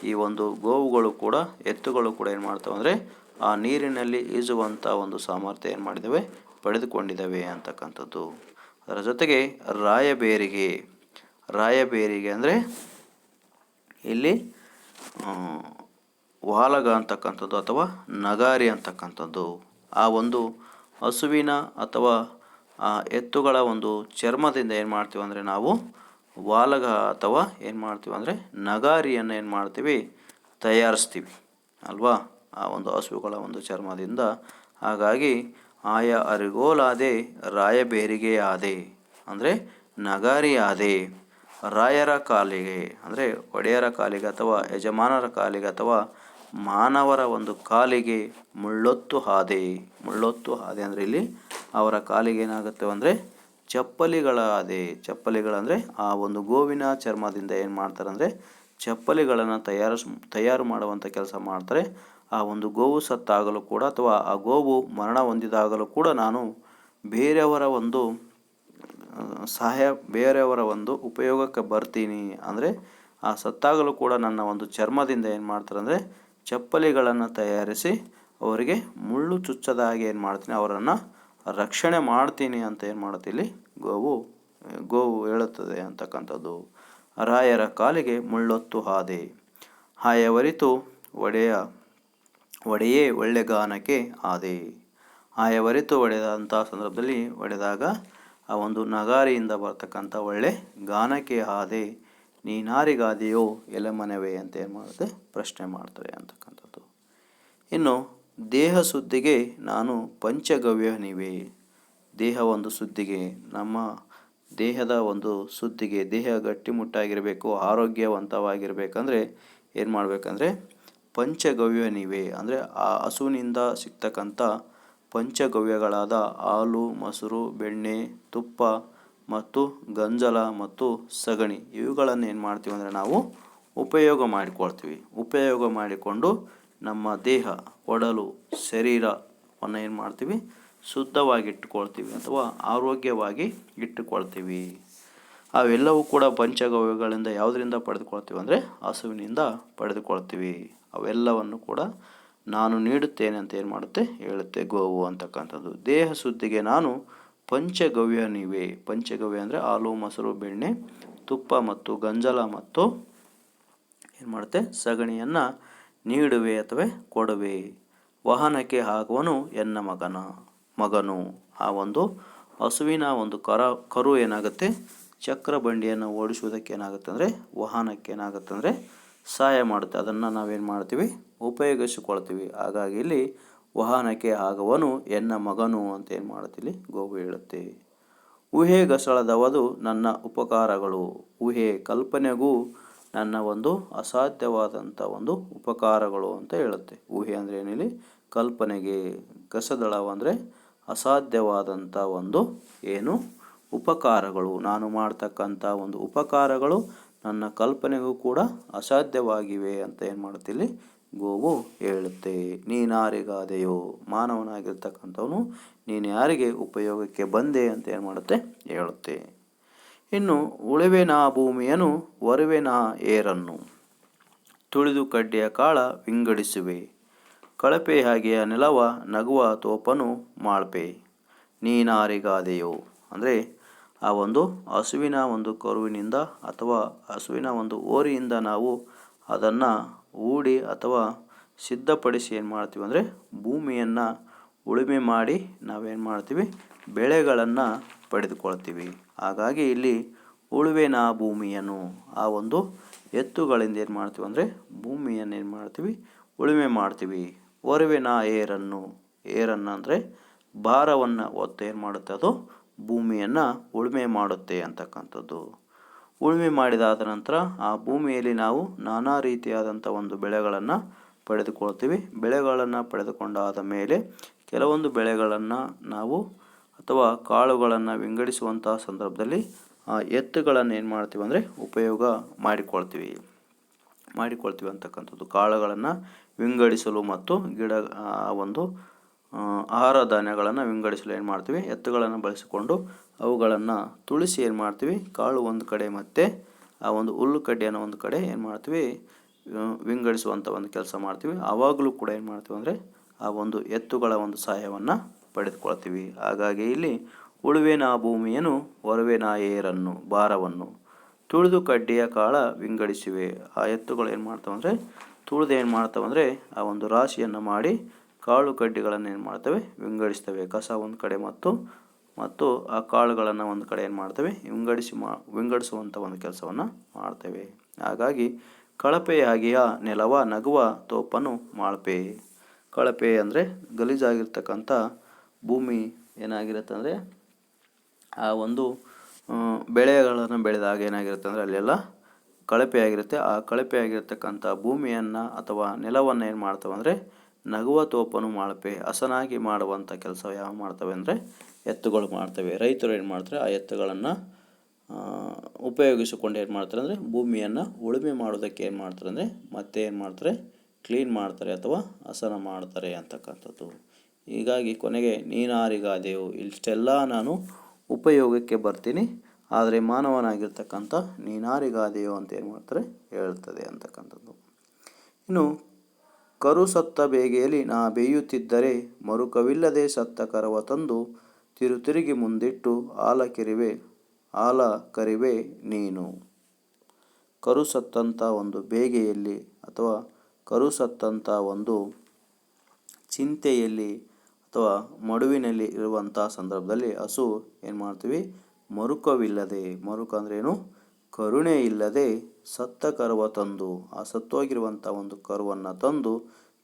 ಈ ಒಂದು ಗೋವುಗಳು ಕೂಡ, ಎತ್ತುಗಳು ಕೂಡ ಏನು ಮಾಡ್ತವೆ ಅಂದರೆ ಆ ನೀರಿನಲ್ಲಿ ಈಜುವಂಥ ಒಂದು ಸಾಮರ್ಥ್ಯ ಏನು ಮಾಡಿದ್ದಾವೆ ಪಡೆದುಕೊಂಡಿದ್ದಾವೆ ಅಂತಕ್ಕಂಥದ್ದು. ಅದರ ಜೊತೆಗೆ ರಾಯಬೇರಿಗೆ ರಾಯಬೇರಿಗೆ ಅಂದರೆ ಇಲ್ಲಿ ವಾಲಗ ಅಂತಕ್ಕಂಥದ್ದು ಅಥವಾ ನಗಾರಿ ಅಂತಕ್ಕಂಥದ್ದು, ಆ ಒಂದು ಹಸುವಿನ ಅಥವಾ, ಆ, ಎತ್ತುಗಳ ಒಂದು ಚರ್ಮದಿಂದ ಏನು ಮಾಡ್ತೀವಿ ಅಂದರೆ ನಾವು ವಾಲಗ ಅಥವಾ ಏನು ಮಾಡ್ತೀವಿ ಅಂದರೆ ನಗಾರಿಯನ್ನು ಏನು ಮಾಡ್ತೀವಿ, ತಯಾರಿಸ್ತೀವಿ, ಅಲ್ವಾ? ಆ ಒಂದು ಹಸುಗಳ ಒಂದು ಚರ್ಮದಿಂದ. ಹಾಗಾಗಿ ಆಯ ಅರಿಗೋಲಾದೆ ರಾಯಬೇರಿಗೆ ಆದೆ ಅಂದರೆ ನಗಾರಿ ಆದೆ ರಾಯರ ಕಾಲಿಗೆ, ಅಂದರೆ ಒಡೆಯರ ಕಾಲಿಗೆ ಅಥವಾ ಯಜಮಾನರ ಕಾಲಿಗೆ ಅಥವಾ ಮಾನವರ ಒಂದು ಕಾಲಿಗೆ ಮುಳ್ಳೊತ್ತು ಹಾದೆ ಮುಳ್ಳೊತ್ತು ಹಾದೆ ಅಂದರೆ ಇಲ್ಲಿ ಅವರ ಕಾಲಿಗೆ ಏನಾಗುತ್ತೆ ಅಂದರೆ ಚಪ್ಪಲಿಗಳ ಹಾದೆ ಚಪ್ಪಲಿಗಳಂದರೆ ಆ ಒಂದು ಗೋವಿನ ಚರ್ಮದಿಂದ ಏನು ಮಾಡ್ತಾರೆ ಅಂದರೆ ಚಪ್ಪಲಿಗಳನ್ನು ತಯಾರಿಸ್ ತಯಾರು ಮಾಡುವಂಥ ಕೆಲಸ ಮಾಡ್ತಾರೆ. ಆ ಒಂದು ಗೋವು ಸತ್ತಾಗಲು ಕೂಡ ಅಥವಾ ಆ ಗೋವು ಮರಣ ಹೊಂದಿದಾಗಲೂ ಕೂಡ ನಾನು ಬೇರೆಯವರ ಒಂದು ಸಹಾಯ ಬೇರೆಯವರ ಒಂದು ಉಪಯೋಗಕ್ಕೆ ಬರ್ತೀನಿ ಅಂದರೆ ಆ ಸತ್ತಾಗಲೂ ಕೂಡ ನನ್ನ ಒಂದು ಚರ್ಮದಿಂದ ಏನು ಮಾಡ್ತಾರೆ ಅಂದರೆ ಚಪ್ಪಲಿಗಳನ್ನು ತಯಾರಿಸಿ ಅವರಿಗೆ ಮುಳ್ಳು ಚುಚ್ಚದ ಹಾಗೆ ಏನು ಮಾಡ್ತೀನಿ, ಅವರನ್ನು ರಕ್ಷಣೆ ಮಾಡ್ತೀನಿ ಅಂತ ಏನು ಮಾಡುತ್ತೆ ಇಲ್ಲಿ? ಗೋವು ಗೋವು ಹೇಳುತ್ತದೆ ಅಂತಕ್ಕಂಥದ್ದು. ರಾಯರ ಕಾಲಿಗೆ ಮುಳ್ಳೊತ್ತು ಹಾದೆ. ಹಾಯವರಿತು ಒಡೆಯ, ಒಡೆಯೇ ಒಳ್ಳೆ ಗಾನಕ್ಕೆ ಆದೆ ಹಾಯವರಿತು ಒಡೆದಂಥ ಸಂದರ್ಭದಲ್ಲಿ ಒಡೆದಾಗ ಆ ಒಂದು ನಗಾರಿಯಿಂದ ಬರ್ತಕ್ಕಂಥ ಒಳ್ಳೆ ಗಾನಕ್ಕೆ ಹಾದೆ ಎಲೆ ಎಲೆಮನವೇ ಅಂತ ಏನು ಮಾಡುತ್ತೆ? ಪ್ರಶ್ನೆ ಮಾಡ್ತಾರೆ ಅಂತಕ್ಕಂಥದ್ದು. ಇನ್ನು, ದೇಹ ಸುದ್ದಿಗೆ ನಾನು ಪಂಚಗವ್ಯನಿವೆ ದೇಹ ಒಂದು ಸುದ್ದಿಗೆ, ನಮ್ಮ ದೇಹದ ಒಂದು ಸುದ್ದಿಗೆ ದೇಹ ಗಟ್ಟಿಮುಟ್ಟಾಗಿರಬೇಕು, ಆರೋಗ್ಯವಂತವಾಗಿರಬೇಕಂದ್ರೆ ಏನು ಮಾಡಬೇಕಂದ್ರೆ ಪಂಚಗವ್ಯನಿವೆ ಅಂದರೆ ಆ ಹಸುವಿನಿಂದ ಸಿಗ್ತಕ್ಕಂಥ ಪಂಚಗವ್ಯಗಳಾದ ಹಾಲು, ಮೊಸರು, ಬೆಣ್ಣೆ, ತುಪ್ಪ ಮತ್ತು ಗಂಜಲ ಮತ್ತು ಸಗಣಿ. ಇವುಗಳನ್ನು ಏನು ಮಾಡ್ತೀವಿ ಅಂದರೆ ನಾವು ಉಪಯೋಗ ಮಾಡಿಕೊಳ್ತೀವಿ. ಉಪಯೋಗ ಮಾಡಿಕೊಂಡು ನಮ್ಮ ದೇಹ, ಒಡಲು, ಶರೀರವನ್ನು ಏನು ಮಾಡ್ತೀವಿ? ಶುದ್ಧವಾಗಿ ಇಟ್ಟುಕೊಳ್ತೀವಿ ಅಥವಾ ಆರೋಗ್ಯವಾಗಿ ಇಟ್ಟುಕೊಳ್ತೀವಿ. ಅವೆಲ್ಲವೂ ಕೂಡ ಪಂಚಗವ್ಯಗಳಿಂದ ಯಾವುದರಿಂದ ಪಡೆದುಕೊಳ್ತೀವಿ ಅಂದರೆ ಹಸುವಿನಿಂದ ಪಡೆದುಕೊಳ್ತೀವಿ. ಅವೆಲ್ಲವನ್ನು ಕೂಡ ನಾನು ನೀಡುತ್ತೇನೆ ಅಂತ ಏನು ಮಾಡುತ್ತೆ? ಹೇಳುತ್ತೆ, ಗೋವು ಅಂತಕ್ಕಂಥದ್ದು. ದೇಹ ಶುದ್ಧಿಗೆ ನಾನು ಪಂಚಗವ್ಯ ಪಂಚಗವ್ಯನಿವೆ ಪಂಚಗವ್ಯ ಅಂದರೆ ಹಾಲು, ಮೊಸರು, ಬೆಣ್ಣೆ, ತುಪ್ಪ ಮತ್ತು ಗಂಜಲ ಮತ್ತು ಏನು ಮಾಡುತ್ತೆ? ಸಗಣಿಯನ್ನು ನೀಡುವೆ ಅಥವಾ ಕೊಡುವೆ. ವಾಹನಕ್ಕೆ ಹಾಕುವನು ಎನ್ನ ಮಗನ? ಮಗನು. ಆ ಒಂದು ಹಸುವಿನ ಒಂದು ಕರ, ಕರು ಏನಾಗುತ್ತೆ? ಚಕ್ರ ಬಂಡಿಯನ್ನು ಓಡಿಸುವುದಕ್ಕೆ ಏನಾಗುತ್ತೆ ಅಂದರೆ, ವಾಹನಕ್ಕೆ ಏನಾಗುತ್ತೆ ಅಂದರೆ, ಸಹಾಯ ಮಾಡುತ್ತೆ. ಅದನ್ನು ನಾವೇನು ಮಾಡ್ತೀವಿ? ಉಪಯೋಗಿಸಿಕೊಳ್ತೀವಿ. ಹಾಗಾಗಿ ಇಲ್ಲಿ ವಾಹನಕ್ಕೆ ಆಗವನು ಎನ್ನ ಮಗನು ಅಂತ ಏನು ಮಾಡುತ್ತಿಲ್ಲಿ ಗೋವು ಹೇಳುತ್ತೆ. ಊಹೆ ಗಸಳದವದು ನನ್ನ ಉಪಕಾರಗಳು. ಊಹೆ ಕಲ್ಪನೆಗೂ ನನ್ನ ಒಂದು ಅಸಾಧ್ಯವಾದಂಥ ಒಂದು ಉಪಕಾರಗಳು ಅಂತ ಹೇಳುತ್ತೆ. ಊಹೆ ಅಂದರೆ ಏನಿಲ್ಲಿ ಕಲ್ಪನೆಗೆ. ಗಸದಳವ ಅಂದರೆ ಅಸಾಧ್ಯವಾದಂಥ ಒಂದು ಏನು? ಉಪಕಾರಗಳು. ನಾನು ಮಾಡ್ತಕ್ಕಂಥ ಒಂದು ಉಪಕಾರಗಳು ನನ್ನ ಕಲ್ಪನೆಗೂ ಕೂಡ ಅಸಾಧ್ಯವಾಗಿವೆ ಅಂತ ಏನು ಮಾಡುತ್ತಿಲ್ಲಿ ಗೋವು ಹೇಳುತ್ತೆ, ನೀನಾರಿಗಾದೆಯೋ, ಮಾನವನಾಗಿರ್ತಕ್ಕಂಥವನು ನೀನು ಯಾರಿಗೆ ಉಪಯೋಗಕ್ಕೆ ಬಂದೆ ಅಂತ ಏನು ಮಾಡುತ್ತೆ? ಹೇಳುತ್ತೆ. ಇನ್ನು ಉಳುವೆನಾ ಭೂಮಿಯನ್ನು ಒರುವೆನಾ ಏರನ್ನು. ತುಳಿದು ಕಡ್ಡಿಯ ಕಾಳ ವಿಂಗಡಿಸುವೆ. ಕಳಪೆ ಹಾಗೆಯ ನೆಲವ ನಗುವ ತೋಪನು ಮಾಳ್ಪೆ. ನೀನಾರಿಗಾದೆಯೋ. ಅಂದರೆ ಆ ಒಂದು ಹಸುವಿನ ಒಂದು ಕರುವಿನಿಂದ ಅಥವಾ ಹಸುವಿನ ಒಂದು ಓರಿಯಿಂದ ನಾವು ಅದನ್ನು ಹೂಡಿ ಅಥವಾ ಸಿದ್ಧಪಡಿಸಿ ಏನು ಮಾಡ್ತೀವಿ ಅಂದರೆ ಭೂಮಿಯನ್ನು ಉಳುಮೆ ಮಾಡಿ ನಾವೇನು ಮಾಡ್ತೀವಿ? ಬೆಳೆಗಳನ್ನು ಪಡೆದುಕೊಳ್ತೀವಿ. ಹಾಗಾಗಿ ಇಲ್ಲಿ ಉಳುವೆನ ಭೂಮಿಯನ್ನು ಆ ಒಂದು ಎತ್ತುಗಳಿಂದ ಏನು ಮಾಡ್ತೀವಿ ಅಂದರೆ ಭೂಮಿಯನ್ನು ಏನು ಮಾಡ್ತೀವಿ? ಉಳುಮೆ ಮಾಡ್ತೀವಿ. ಒರವೆನ ಏರನ್ನು ಏರನ್ನು ಅಂದರೆ ಭಾರವನ್ನು ಒತ್ತು ಏನು ಮಾಡುತ್ತೆ ಅದು? ಭೂಮಿಯನ್ನು ಉಳುಮೆ ಮಾಡುತ್ತೆ ಅಂತಕ್ಕಂಥದ್ದು. ಉಳುಮೆ ಮಾಡಿದಾದ ನಂತರ ಆ ಭೂಮಿಯಲ್ಲಿ ನಾವು ನಾನಾ ರೀತಿಯಾದಂಥ ಒಂದು ಬೆಳೆಗಳನ್ನು ಪಡೆದುಕೊಳ್ತೀವಿ. ಬೆಳೆಗಳನ್ನು ಪಡೆದುಕೊಂಡಾದ ಮೇಲೆ ಕೆಲವೊಂದು ಬೆಳೆಗಳನ್ನು ನಾವು ಅಥವಾ ಕಾಳುಗಳನ್ನು ವಿಂಗಡಿಸುವಂಥ ಸಂದರ್ಭದಲ್ಲಿ ಆ ಎತ್ತುಗಳನ್ನು ಏನು ಮಾಡ್ತೀವಿ ಅಂದರೆ ಉಪಯೋಗ ಮಾಡಿಕೊಳ್ತೀವಿ. ಮಾಡಿಕೊಳ್ತೀವಿ ಅಂತಕ್ಕಂಥದ್ದು. ಕಾಳುಗಳನ್ನು ವಿಂಗಡಿಸಲು ಮತ್ತು ಗಿಡ ಒಂದು ಆಹಾರ ಧಾನ್ಯಗಳನ್ನು ವಿಂಗಡಿಸಲು ಏನು ಮಾಡ್ತೀವಿ? ಎತ್ತುಗಳನ್ನು ಬಳಸಿಕೊಂಡು ಅವುಗಳನ್ನು ತುಳಿಸಿ ಏನು ಮಾಡ್ತೀವಿ? ಕಾಳು ಒಂದು ಕಡೆ ಮತ್ತು ಆ ಒಂದು ಹುಲ್ಲು ಕಡ್ಡಿಯನ್ನು ಒಂದು ಕಡೆ ಏನು ಮಾಡ್ತೀವಿ? ವಿಂಗಡಿಸುವಂಥ ಒಂದು ಕೆಲಸ ಮಾಡ್ತೀವಿ. ಆವಾಗಲೂ ಕೂಡ ಏನು ಮಾಡ್ತೀವಿ ಅಂದರೆ ಆ ಒಂದು ಎತ್ತುಗಳ ಒಂದು ಸಹಾಯವನ್ನು ಪಡೆದುಕೊಳ್ತೀವಿ. ಹಾಗಾಗಿ ಇಲ್ಲಿ ಉಳುವೆನ ಭೂಮಿಯನ್ನು ಹೊರವೇನ ಏರನ್ನು, ಭಾರವನ್ನು ತುಳಿದು ಕಡ್ಡಿಯ ಕಾಳ ವಿಂಗಡಿಸಿವೆ. ಆ ಎತ್ತುಗಳು ಏನು ಮಾಡ್ತಾವೆ ಅಂದರೆ, ತುಳಿದು ಏನು ಮಾಡ್ತಾವೆ ಅಂದರೆ ಆ ಒಂದು ರಾಶಿಯನ್ನು ಮಾಡಿ ಕಾಳು ಕಡ್ಡಿಗಳನ್ನು ಏನು ಮಾಡ್ತವೆ? ವಿಂಗಡಿಸ್ತವೆ. ಕಸ ಒಂದು ಕಡೆ ಮತ್ತು ಮತ್ತು ಆ ಕಾಳುಗಳನ್ನು ಒಂದು ಕಡೆ ಏನು ಮಾಡ್ತವೆ, ವಿಂಗಡಿಸಿ ಮಾ ವಿಂಗಡಿಸುವಂಥ ಒಂದು ಕೆಲಸವನ್ನು ಮಾಡ್ತೇವೆ. ಹಾಗಾಗಿ ಕಳಪೆಯಾಗಿಯ ನೆಲವ ನಗುವ ತೋಪನು ಮಾಳ್ಪೆ ಕಳಪೆ ಅಂದರೆ ಗಲೀಜಾಗಿರ್ತಕ್ಕಂಥ ಭೂಮಿ ಏನಾಗಿರುತ್ತೆ ಅಂದರೆ ಆ ಒಂದು ಬೆಳೆಗಳನ್ನು ಬೆಳೆದಾಗ ಏನಾಗಿರುತ್ತೆ ಅಂದರೆ ಅಲ್ಲೆಲ್ಲ ಕಳಪೆಯಾಗಿರುತ್ತೆ ಆ ಕಳಪೆ ಆಗಿರ್ತಕ್ಕಂಥ ಭೂಮಿಯನ್ನು ಅಥವಾ ನೆಲವನ್ನು ಏನು ಮಾಡ್ತವೆ ಅಂದರೆ ನಗುವ ತೋಪನು ಮಾಳ್ಪೆ ಹಸನಾಗಿ ಮಾಡುವಂಥ ಕೆಲಸ ಯಾವ ಮಾಡ್ತವೆ ಅಂದರೆ ಎತ್ತುಗಳು ಮಾಡ್ತವೆ. ರೈತರು ಏನು ಮಾಡ್ತಾರೆ? ಆ ಎತ್ತುಗಳನ್ನು ಉಪಯೋಗಿಸಿಕೊಂಡು ಏನು ಮಾಡ್ತಾರೆ ಅಂದರೆ, ಭೂಮಿಯನ್ನು ಉಳುಮೆ ಮಾಡೋದಕ್ಕೆ ಏನು ಮಾಡ್ತಾರೆ ಅಂದರೆ, ಮತ್ತೆ ಏನು ಮಾಡ್ತಾರೆ? ಕ್ಲೀನ್ ಮಾಡ್ತಾರೆ ಅಥವಾ ಹಸನ ಮಾಡ್ತಾರೆ ಅಂತಕ್ಕಂಥದ್ದು. ಹೀಗಾಗಿ ಕೊನೆಗೆ, ನೀನಾರಿಗಾದೆವು. ಇಷ್ಟೆಲ್ಲ ನಾನು ಉಪಯೋಗಕ್ಕೆ ಬರ್ತೀನಿ. ಆದರೆ ಮಾನವನಾಗಿರ್ತಕ್ಕಂಥ ನೀನಾರಿಗಾದೆಯೋ ಅಂತ ಏನು ಮಾಡ್ತಾರೆ? ಹೇಳ್ತದೆ ಅಂತಕ್ಕಂಥದ್ದು. ಇನ್ನು, ಕರು ಸತ್ತ ಬೇಗೆಯಲ್ಲಿ ನಾ ಬೇಯುತ್ತಿದ್ದರೆ, ಮರುಕವಿಲ್ಲದೆ ಸತ್ತ ಕರವ ತಂದು ತಿರು ತಿರುಗಿ ಮುಂದಿಟ್ಟು ಆಲ ಕೆರಿವೆ, ಆಲ ಕರಿವೆ ನೀನು. ಕರು ಸತ್ತಂಥ ಒಂದು ಬೇಗೆಯಲ್ಲಿ ಅಥವಾ ಕರು ಸತ್ತಂಥ ಒಂದು ಚಿಂತೆಯಲ್ಲಿ ಅಥವಾ ಮಡುವಿನಲ್ಲಿ ಇರುವಂಥ ಸಂದರ್ಭದಲ್ಲಿ ಹಸು ಏನು ಮಾಡ್ತೀವಿ? ಮರುಕವಿಲ್ಲದೆ, ಮರುಕ ಅಂದ್ರೆ ಏನು? ಕರುಣೆ ಇಲ್ಲದೆ ಸತ್ತ ಕರುವ ತಂದು, ಆ ಸತ್ತೋಗಿರುವಂಥ ಒಂದು ಕರುವನ್ನು ತಂದು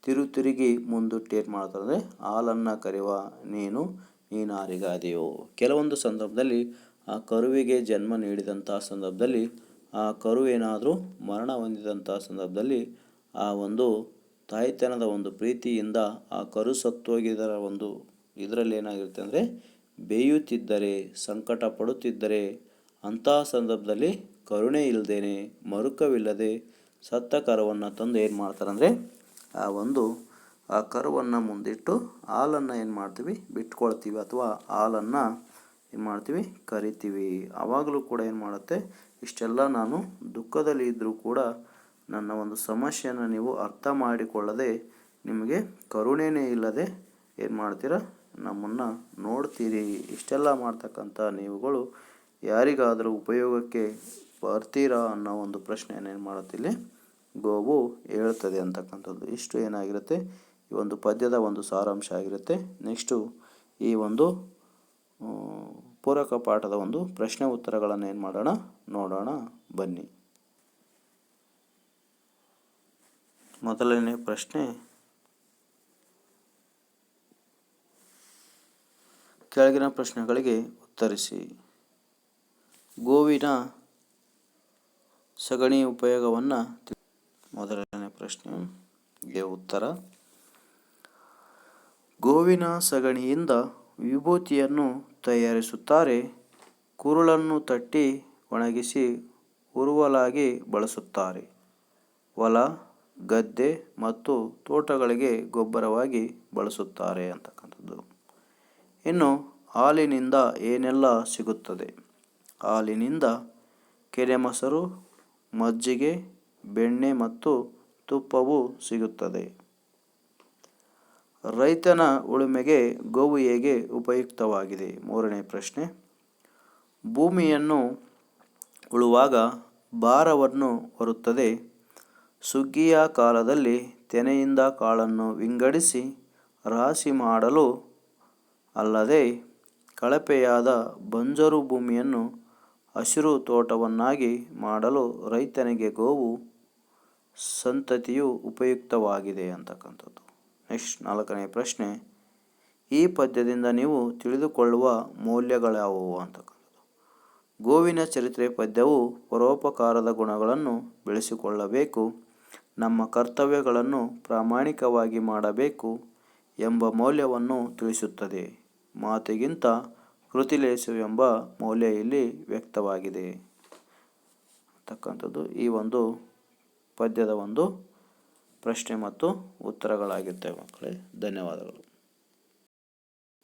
ತಿರು ತಿರುಗಿ ಮುಂದಿಟ್ಟು ಏನು ಮಾಡ್ತಾರೆ ಅಂದರೆ ಹಾಲನ್ನು ಕರೆಯುವ ನೀನು. ನೀನಾರಿಗಾದೆಯೋ. ಕೆಲವೊಂದು ಸಂದರ್ಭದಲ್ಲಿ ಆ ಕರುವಿಗೆ ಜನ್ಮ ನೀಡಿದಂಥ ಸಂದರ್ಭದಲ್ಲಿ, ಆ ಕರು ಏನಾದರೂ ಮರಣ ಹೊಂದಿದಂಥ ಸಂದರ್ಭದಲ್ಲಿ ಆ ಒಂದು ತಾಯ್ತನದ ಒಂದು ಪ್ರೀತಿಯಿಂದ ಆ ಕರು ಸತ್ತೋಗಿದರ ಒಂದು ಇದರಲ್ಲಿ ಏನಾಗಿರುತ್ತೆ ಅಂದರೆ, ಬೇಯುತ್ತಿದ್ದರೆ ಸಂಕಟ ಪಡುತ್ತಿದ್ದರೆ ಅಂತಹ ಸಂದರ್ಭದಲ್ಲಿ ಕರುಣೆ ಇಲ್ಲದೇನೆ ಮರುಕವಿಲ್ಲದೆ ಸತ್ತ ಕರವನ್ನು ತಂದು ಏನು ಮಾಡ್ತಾರೆ ಅಂದರೆ ಆ ಒಂದು ಆ ಕರುವನ್ನು ಮುಂದಿಟ್ಟು ಹಾಲನ್ನು ಏನು ಮಾಡ್ತೀವಿ? ಬಿಟ್ಕೊಳ್ತೀವಿ ಅಥವಾ ಹಾಲನ್ನು ಏನು ಮಾಡ್ತೀವಿ? ಕರಿತೀವಿ. ಆವಾಗಲೂ ಕೂಡ ಏನು ಮಾಡುತ್ತೆ? ಇಷ್ಟೆಲ್ಲ ನಾನು ದುಃಖದಲ್ಲಿ ಇದ್ದರೂ ಕೂಡ ನನ್ನ ಒಂದು ಸಮಸ್ಯೆಯನ್ನು ನೀವು ಅರ್ಥ ಮಾಡಿಕೊಳ್ಳದೆ ನಿಮಗೆ ಕರುಣೆನೇ ಇಲ್ಲದೆ ಏನು ಮಾಡ್ತೀರಾ? ನಮ್ಮನ್ನು ನೋಡ್ತೀರಿ. ಇಷ್ಟೆಲ್ಲ ಮಾಡ್ತಕ್ಕಂಥ ನೀವುಗಳು ಯಾರಿಗಾದರೂ ಉಪಯೋಗಕ್ಕೆ ಬರ್ತೀರಾ ಅನ್ನೋ ಒಂದು ಪ್ರಶ್ನೆಯನ್ನು ಏನು ಮಾಡುತ್ತಿಲ್ಲಿ ಗೋವು ಹೇಳ್ತದೆ ಅಂತಕ್ಕಂಥದ್ದು. ಇಷ್ಟು ಏನಾಗಿರುತ್ತೆ? ಈ ಒಂದು ಪದ್ಯದ ಒಂದು ಸಾರಾಂಶ ಆಗಿರುತ್ತೆ. ನೆಕ್ಸ್ಟು ಈ ಒಂದು ಪೂರಕ ಪಾಠದ ಒಂದು ಪ್ರಶ್ನೆ ಉತ್ತರಗಳನ್ನು ಏನು ಮಾಡೋಣ? ನೋಡೋಣ, ಬನ್ನಿ. ಮೊದಲನೇ ಪ್ರಶ್ನೆ. ಕೆಳಗಿನ ಪ್ರಶ್ನೆಗಳಿಗೆ ಉತ್ತರಿಸಿ. ಗೋವಿನ ಸಗಣಿ ಉಪಯೋಗವನ್ನು ಮೊದಲನೇ ಪ್ರಶ್ನೆಗೆ ಉತ್ತರ. ಗೋವಿನ ಸಗಣಿಯಿಂದ ವಿಭೂತಿಯನ್ನು ತಯಾರಿಸುತ್ತಾರೆ. ಕುರುಳನ್ನು ತಟ್ಟಿ ಒಣಗಿಸಿ ಉರುವಲಾಗಿ ಬಳಸುತ್ತಾರೆ. ಹೊಲ, ಗದ್ದೆ ಮತ್ತು ತೋಟಗಳಿಗೆ ಗೊಬ್ಬರವಾಗಿ ಬಳಸುತ್ತಾರೆ ಅಂತಕ್ಕಂಥದ್ದು. ಇನ್ನು ಹಾಲಿನಿಂದ ಏನೆಲ್ಲ ಸಿಗುತ್ತದೆ? ಹಾಲಿನಿಂದ ಕೆರೆ ಮೊಸರು ಮಜ್ಜಿಗೆ, ಬೆಣ್ಣೆ ಮತ್ತು ತುಪ್ಪವು ಸಿಗುತ್ತದೆ. ರೈತನ ಉಳುಮೆಗೆ ಗೋವು ಹೇಗೆ ಉಪಯುಕ್ತವಾಗಿದೆ? ಮೂರನೇ ಪ್ರಶ್ನೆ. ಭೂಮಿಯನ್ನು ಉಳುವಾಗ ಭಾರವನ್ನು ಹೊರುತ್ತದೆ. ಸುಗ್ಗಿಯ ಕಾಲದಲ್ಲಿ ತೆನೆಯಿಂದ ಕಾಳನ್ನು ವಿಂಗಡಿಸಿ ರಾಶಿ ಮಾಡಲು ಅಲ್ಲದೆ ಕಳಪೆಯಾದ ಬಂಜರು ಭೂಮಿಯನ್ನು ಹಸಿರು ತೋಟವನ್ನಾಗಿ ಮಾಡಲು ರೈತನಿಗೆ ಗೋವು ಸಂತತಿಯು ಉಪಯುಕ್ತವಾಗಿದೆ ಅಂತಕ್ಕಂಥದ್ದು. ನೆಕ್ಸ್ಟ್ ನಾಲ್ಕನೇ ಪ್ರಶ್ನೆ, ಈ ಪದ್ಯದಿಂದ ನೀವು ತಿಳಿದುಕೊಳ್ಳುವ ಮೌಲ್ಯಗಳ್ಯಾವುವು ಅಂತಕ್ಕಂಥದ್ದು. ಗೋವಿನ ಚರಿತ್ರೆ ಪದ್ಯವು ಪರೋಪಕಾರದ ಗುಣಗಳನ್ನು ಬೆಳೆಸಿಕೊಳ್ಳಬೇಕು, ನಮ್ಮ ಕರ್ತವ್ಯಗಳನ್ನು ಪ್ರಾಮಾಣಿಕವಾಗಿ ಮಾಡಬೇಕು ಎಂಬ ಮೌಲ್ಯವನ್ನು ತಿಳಿಸುತ್ತದೆ. ಮಾತಿಗಿಂತ ಕೃತಿಲೇಸು ಎಂಬ ಮೌಲ್ಯ ಇಲ್ಲಿ ವ್ಯಕ್ತವಾಗಿದೆ. ಅಂತಕ್ಕಂಥದ್ದು ಈ ಒಂದು ಪದ್ಯದ ಒಂದು ಪ್ರಶ್ನೆ ಮತ್ತು ಉತ್ತರಗಳಾಗಿರ್ತವೆ ಮಕ್ಕಳೇ. ಧನ್ಯವಾದಗಳು.